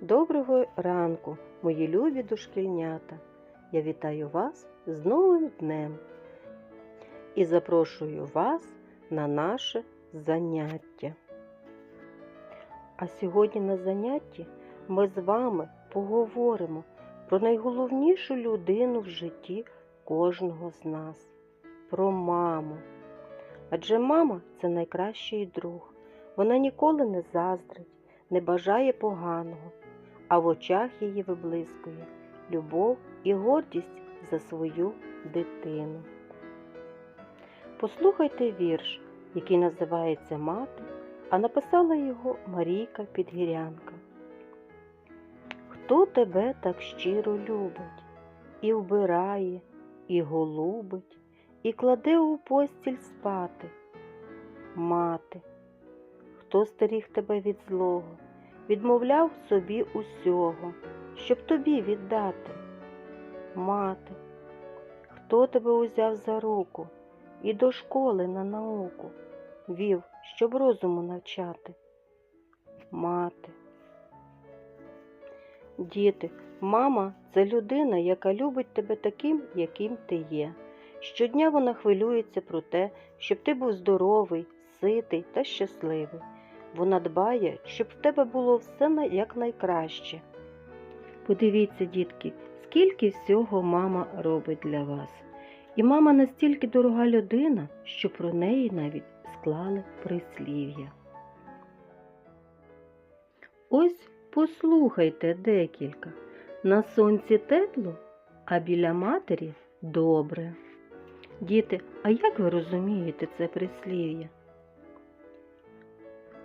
Доброго ранку, мої любі дошкільнята. Я вітаю вас з новим днем і запрошую вас на наше заняття. А сьогодні на занятті ми з вами поговоримо про найголовнішу людину в житті кожного з нас про маму. Адже мама це найкращий друг. Вона ніколи не заздрить, не бажає поганого, а в очах її виблискує любов і гордість за свою дитину. Послухайте вірш, який називається Мати, а написала його Марійка Підгірянка. Хто тебе так щиро любить, і вбирає, і голубить, і кладе у постіль спати? Мати, хто стеріг тебе від злого, відмовляв собі усього, щоб тобі віддати. Мати, хто тебе узяв за руку і до школи на науку вів, щоб розуму навчати? Мати. Діти, мама це людина, яка любить тебе таким, яким ти є. Щодня вона хвилюється про те, щоб ти був здоровий, ситий та щасливий. Вона дбає, щоб в тебе було все якнайкраще. Подивіться, дітки, скільки всього мама робить для вас. І мама настільки дорога людина, що про неї навіть склали прислів'я. Ось послухайте декілька. На сонці тепло, а біля матері добре. Діти, а як ви розумієте це прислів'я?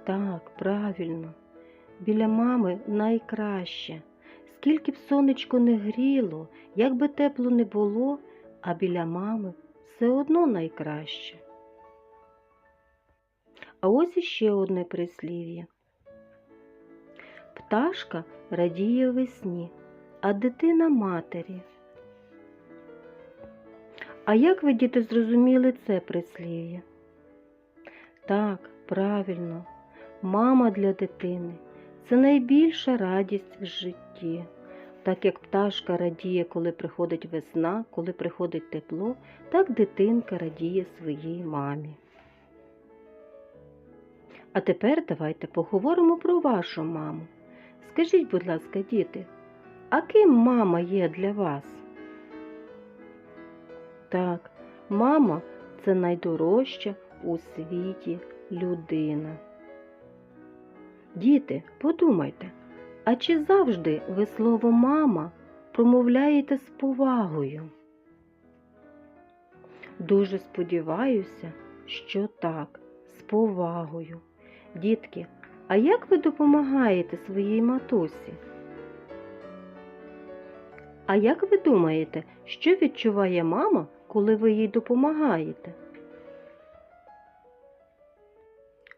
Так, правильно, біля мами найкраще. Скільки б сонечко не гріло, як би тепло не було, а біля мами все одно найкраще. А ось іще одне прислів'я. Пташка радіє весні, а дитина матері. А як ви, діти, зрозуміли це прислів'я? Так, правильно, мама для дитини це найбільша радість в житті. Так як пташка радіє, коли приходить весна, коли приходить тепло, так дитинка радіє своїй мамі. А тепер давайте поговоримо про вашу маму. Скажіть, будь ласка, діти, а ким мама є для вас? Так, мама це найдорожча у світі людина. Діти, подумайте, а чи завжди ви слово мама промовляєте з повагою? Дуже сподіваюся, що так, з повагою. Дітки, а як ви допомагаєте своїй матусі? А як ви думаєте, що відчуває мама, коли ви їй допомагаєте?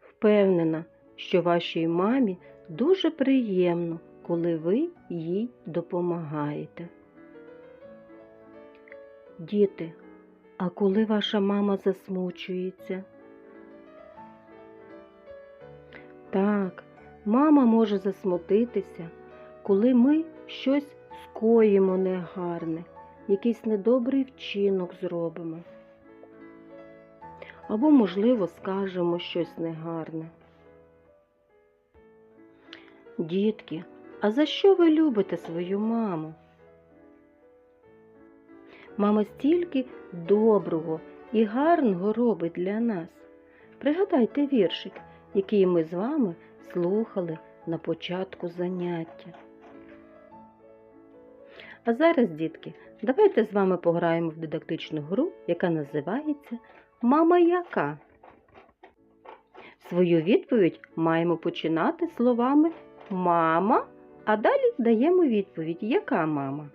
Впевнена, що вашій мамі дуже приємно, коли ви їй допомагаєте. Діти, а коли ваша мама засмучується? Так, мама може засмутитися, коли ми щось скоїмо негарне, якийсь недобрий вчинок зробимо. Або, можливо, скажемо щось негарне. Дітки, а за що ви любите свою маму? Мама стільки доброго і гарного робить для нас. Пригадайте віршик, який ми з вами слухали на початку заняття. А зараз, дітки, давайте з вами пограємо в дидактичну гру, яка називається Мама яка? Свою відповідь маємо починати словами мама, а далі даємо відповідь, яка мама.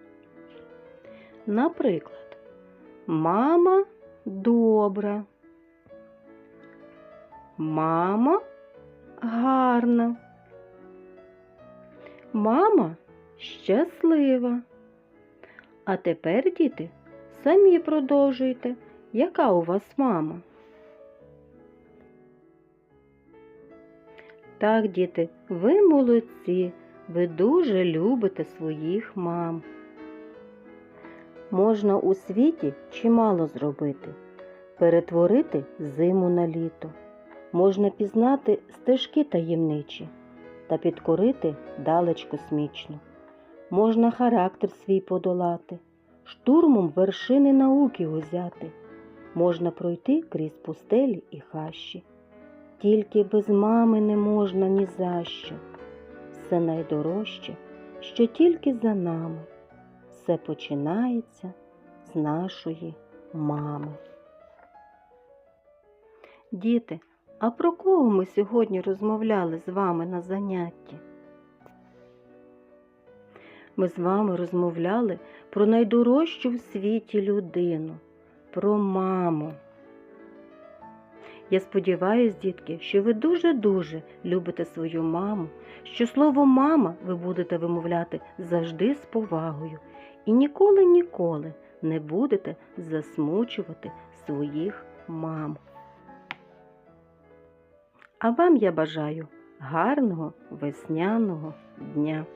Наприклад, мама добра. Мама гарна. Мама щаслива. А тепер, діти, самі продовжуйте, яка у вас мама. Так, діти, ви молодці, ви дуже любите своїх мам. Можна у світі чимало зробити, перетворити зиму на літо, можна пізнати стежки таємничі та підкорити далеч космічну. Можна характер свій подолати, штурмом вершини науки узяти, можна пройти крізь пустелі і хащі. Тільки без мами не можна ні за що. Все найдорожче, що тільки за нами. Все починається з нашої мами. Діти, а про кого ми сьогодні розмовляли з вами на занятті? Ми з вами розмовляли про найдорожчу в світі людину, про маму. Я сподіваюся, дітки, що ви дуже-дуже любите свою маму, що слово мама ви будете вимовляти завжди з повагою і ніколи-ніколи не будете засмучувати своїх мам. А вам я бажаю гарного весняного дня.